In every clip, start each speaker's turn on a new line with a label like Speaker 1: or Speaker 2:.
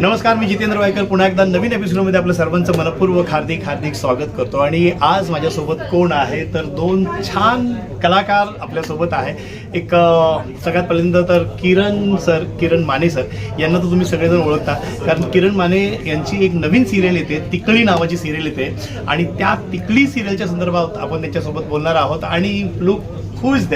Speaker 1: नमस्कार मी जितेंद्र वायकर. पुन्हा एकदा नवीन एपिसोडमध्ये आपलं सर्वांचं मनपूर्वक हार्दिक हार्दिक स्वागत करतो. आणि आज माझ्यासोबत कोण आहे? तर दोन छान कलाकार आपल्यासोबत आहे. एक सगळ्यात पहिल्यांदा तर किरण सर किरण माने सर. यांना तर तुम्ही सगळेजण ओळखता. कारण किरण माने यांची एक नवीन सिरियल येते तिकळी नावाची सिरियल येते. आणि त्या तिकळी सिरियलच्या संदर्भात आपण त्यांच्यासोबत बोलणार आहोत. आणि लुक हुज इज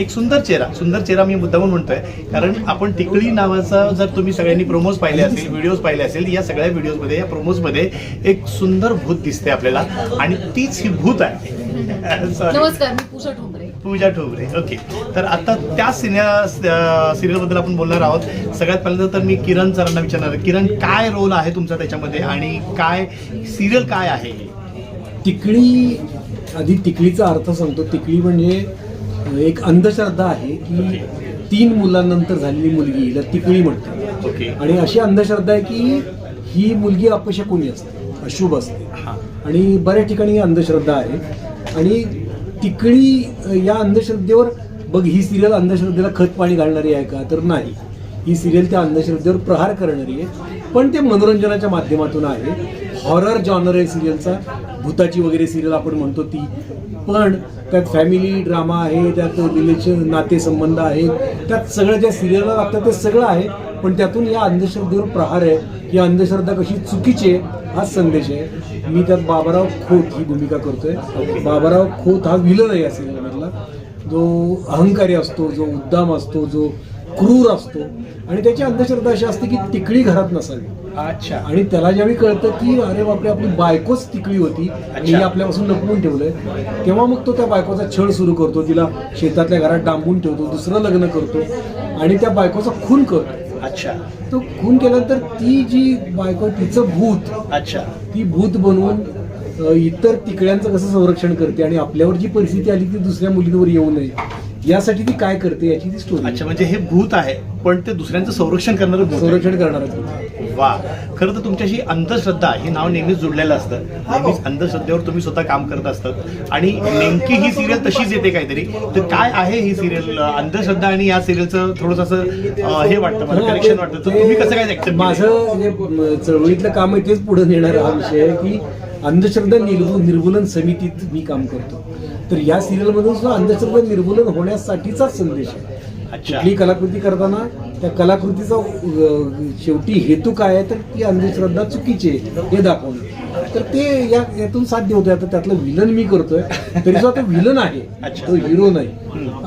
Speaker 1: एक सुंदर चेहरा. सुंदर चेहरा मी मुद्दामून म्हणतोय. कारण आपण टिकळी नावाचा जर तुम्ही सगळ्यांनी प्रोमोज पाहिले असेल व्हिडिओज पाहिले असेल या सगळ्या व्हिडिओजमध्ये या प्रोमोजमध्ये एक सुंदर भूत दिसते आपल्याला. आणि तीच ही भूत आहे. Sorry.
Speaker 2: नमस्कार मी पूजा ठोंबरे.
Speaker 1: पूजा ठोबरे. ओके तर आता त्या सिनिया सिरियलबद्दल आपण बोलणार आहोत. सगळ्यात पहिल्यांदा तर मी किरण सरांना विचारणार आहे. किरण काय रोल आहे तुमचा त्याच्यामध्ये? आणि काय सिरियल काय आहे?
Speaker 3: तिकडी आधी तिकडीचा अर्थ सांगतो. तिकडी म्हणजे एक अंधश्रद्धा आहे की तीन मुलांनंतर झालेली मुलगी हिला तिकडी म्हणतात. आणि अशी अंधश्रद्धा आहे की ही मुलगी अपशकुनी असते अशुभ असते.
Speaker 1: हां.
Speaker 3: आणि बऱ्याच ठिकाणी ही अंधश्रद्धा आहे. आणि तिकडी या अंधश्रद्धेवर बघ ही सिरियल अंधश्रद्धेला खत पाणी घालणारी आहे का? तर नाही. ही सिरियल त्या अंधश्रद्धेवर प्रहार करणारी आहे. पण ते मनोरंजनाच्या माध्यमातून आहे. हॉरर जॉनर आहे सिरियलचा. भूताची वगैरे सिरियल आपण म्हणतो ती. पण त्यात फॅमिली ड्रामा आहे त्यात रिलेशन नातेसंबंध आहेत. त्यात सगळं ज्या सिरियलला लागतं ते सगळं आहे पण त्यातून या अंधश्रद्धेवर प्रहार आहे. ही अंधश्रद्धा कशी चुकीची आहे हाच संदेश आहे. मी त्यात बाबाराव खोत ही भूमिका करतोय. बाबाराव खोत हा विलन आहे या सिरियलमधला जो अहंकारी असतो जो उद्दाम असतो जो क्रूर असतो. आणि त्याची अंधश्रद्धा अशी असते की तिकडी घरात नसावी.
Speaker 1: अच्छा.
Speaker 3: आणि त्याला ज्यावेळी कळतं की अरे बापरे आपली बायकोच तिकडी होती आणि हे आपल्यापासून लपवून ठेवलंय तेव्हा मग तो त्या बायकोचा छळ सुरू करतो तिला शेतातल्या घरात डांबून ठेवतो दुसरं लग्न करतो आणि त्या बायकोचा खून करतो.
Speaker 1: अच्छा.
Speaker 3: तो खून केल्यानंतर ती जी बायको तिचं भूत
Speaker 1: अच्छा.
Speaker 3: ती भूत बनवून इतर तिकड्यांचं कसं संरक्षण करते आणि आपल्यावर जी परिस्थिती आली ती दुसऱ्या मुलींवर येऊ नये यासाठी ती काय करते याची ती स्टोरी
Speaker 1: अच्छा म्हणजे हे भूत आहे पण ते दुसऱ्यांचं संरक्षण करणारं.
Speaker 3: संरक्षण करणार
Speaker 1: वा. खरं तर तुमच्याशी अंधश्रद्धा हे नाव नेहमीच जोडलेलं असतं. नेहमीच अंधश्रद्धेवर तुम्ही स्वतः काम करत असतात. आणि नेमकी ही सिरियल तशीच येते काहीतरी. तर काय आहे ही सिरियल अंधश्रद्धा आणि या सिरियलचं थोडंसं असं हे वाटतं मला कनेक्शन वाटतं. तर तुम्ही कसं काय
Speaker 3: माझं जे म, चळवळीतलं काम आहे तेच पुढे नेणार हा विषय आहे की अंधश्रद्धा निर्मू निर्मूलन समितीत मी काम करतो. तर या सिरियल मधून सुद्धा अंधश्रद्धा निर्मूलन होण्यासाठीचाच संदेश आहे. कुठली कलाकृती करताना त्या कलाकृतीचा शेवटी हेतू काय आहे तर ती अंधश्रद्धा चुकीची आहे हे दाखवणं. तर ते या यातून साध्य होतं आता त्यातलं विलन मी करतोय तरी सुद्धा तो विलन आहे. तो हिरो नाही.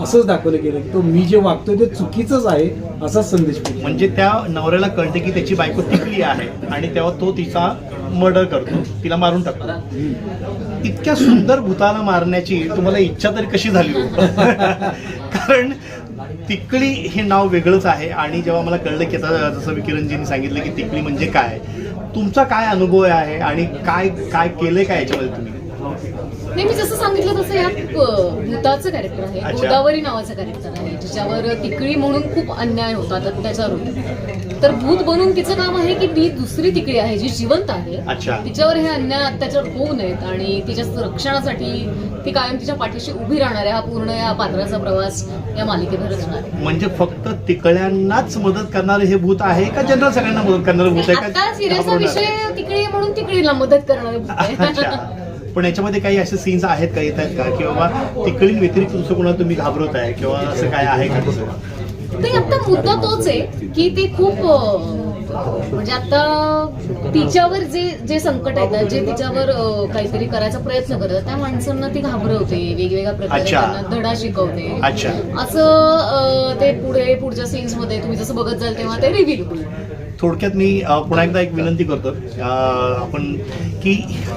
Speaker 3: असंच दाखवलं गेलं की तो मी जे वागतोय ते चुकीचंच आहे असाच संदेश.
Speaker 1: म्हणजे त्या नवऱ्याला कळते की त्याची बायको टिकली आहे आणि तेव्हा तो तिचा मर्डर करतो. तिला मारून टाकतो. इतक्या सुंदर भूताला मारण्याची तुम्हाला इच्छा तरी कशी झाली हो? कारण तिकळी हे नाव वेगळंच आहे. आणि जेव्हा मला कळलं की आता जसं विकिरणजींनी सांगितलं की तिकळी म्हणजे काय तुमचा काय अनुभव आहे आणि काय काय केलंय काय याच्यामध्ये तुम्ही?
Speaker 2: नाही मी जसं सांगितलं तसं यात भूताचं कॅरेक्टर आहे. गोदावरी नावाचं कॅरेक्टर आहे ज्याच्यावर तिकडी म्हणून खूप अन्याय होता तर त्याच्यावर होतं तर भूत बनून तिचं काम आहे की ती दुसरी तिकडी आहे जी जिवंत आहे. तिच्यावर हे अन्याय अत्याचार होऊ नयेत आणि तिच्या रक्षणासाठी ती कायम तिच्या पाठीशी उभी राहणार आहे हा पूर्ण या पात्राचा प्रवास या मालिकेवर आहे.
Speaker 1: म्हणजे फक्त तिकळ्यांनाच मदत करणारं हे भूत आहे का जनरल सगळ्यांना मदत करणारं भूत आहे का? घाबरवणारं?
Speaker 2: विषय तिकडे म्हणून तिकडीला मदत करणारे भूत आहे.
Speaker 1: पण याच्यामध्ये काही असे सीन्स आहेत का? येत आहेत का की बाबा तिकडील व्यतिरिक्त दुसरं कोणाला तुम्ही घाबरवताय किंवा असं काय आहे का तसं?
Speaker 2: ते आता मुद्दा तोच आहे की ते खूप म्हणजे आता तिच्यावर जे जे संकट येतात जे तिच्यावर काहीतरी करायचा प्रयत्न करतात त्या माणसांना ती घाबरवते वेगवेगळ्या प्रकारे
Speaker 1: अच्छा.
Speaker 2: त्यांना धडा शिकवते.
Speaker 1: अच्छा.
Speaker 2: असं अं, ते पुढे पुढच्या सीन्समध्ये तुम्ही जसं बघत जाल तेव्हा ते रिव्हील होईल.
Speaker 1: थोडक्यात मी पुन्हा एकदा एक विनंती करतो आपण की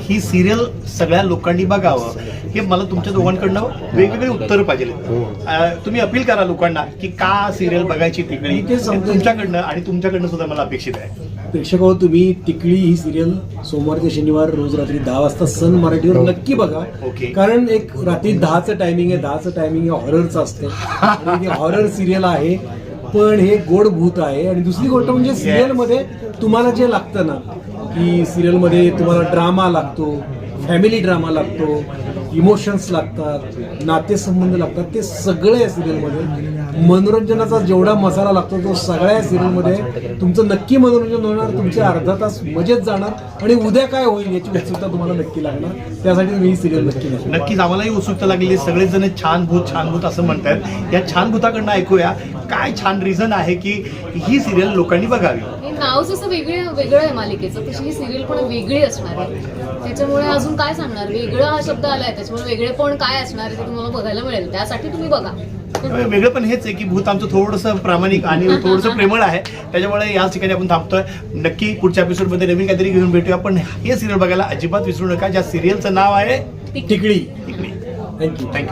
Speaker 1: ही सिरियल सगळ्या लोकांनी बघावं. हे मला तुमच्या दोघांकडनं वेगवेगळे उत्तर पाहिजे अं, तुम्ही अपील करा लोकांना की का सिरियल बघायची तिकडे. तुमच्याकडनं आणि तुमच्याकडनं सुद्धा मला अपेक्षित आहे.
Speaker 3: प्रेक्षक हो तुम्ही तिकडी ही सिरियल सोमवार ते शनिवार रोज रात्री दहा वाजता सन मराठीवर नक्की बघा.
Speaker 1: ओके.
Speaker 3: कारण एक रात्री दहाचं टायमिंग आहे दहाचं टायमिंग आहे हॉररचं असतं. हॉरर सिरियल आहे. पण हे गोड भूत आहे. आणि दुसरी गोष्ट म्हणजे सिरियलमध्ये तुम्हाला जे लागतं ना की सिरियलमध्ये तुम्हाला ड्रामा लागतो फॅमिली ड्रामा लागतो इमोशन्स लागतात नातेसंबंध लागतात ते सगळं या सिरियलमध्ये मनोरंजनाचा जेवढा मसाला लागतो तो सगळ्या या सिरियलमध्ये तुमचं नक्की मनोरंजन होणार तुमचे अर्धा तास मजेत जाणार आणि उद्या काय होईल याची उत्सुकता तुम्हाला नक्की लागणार. त्यासाठी तुम्ही ही सिरियल नक्की
Speaker 1: नक्कीच आम्हालाही उत्सुकता लागलेली सगळेजण छान भूत छान भूत असं म्हणतात या छान भूताकडनं ऐकूया. काय छान रिझन आहे की ही सिरियल लोकांनी बघावी?
Speaker 2: नाव जसं वेगळं वेगळं आहे मालिकेचं. तशी ही सिरियल पण वेगळी असणार आहे. त्याच्यामुळे अजून काय सांगणार? वेगळं हा शब्द आलाय. त्याच्यामुळे वेगळे पण काय असणार आहे ते तुम्हाला बघायला मिळेल. त्यासाठी तुम्ही बघा.
Speaker 1: वेगळं पण हेच आहे की भूत आमचं थोडंसं प्रामाणिक आणि थोडंसं प्रेमळ आहे. त्याच्यामुळे याच ठिकाणी आपण थांबतोय. नक्की पुढच्या एपिसोडमध्ये नवीन काहीतरी घेऊन भेटूया. पण हे सिरियल बघायला अजिबात विसरू नका. ज्या सिरियलचं नाव आहे
Speaker 3: टिकडी
Speaker 1: इकडे
Speaker 3: थँक्यू
Speaker 1: थँक्यू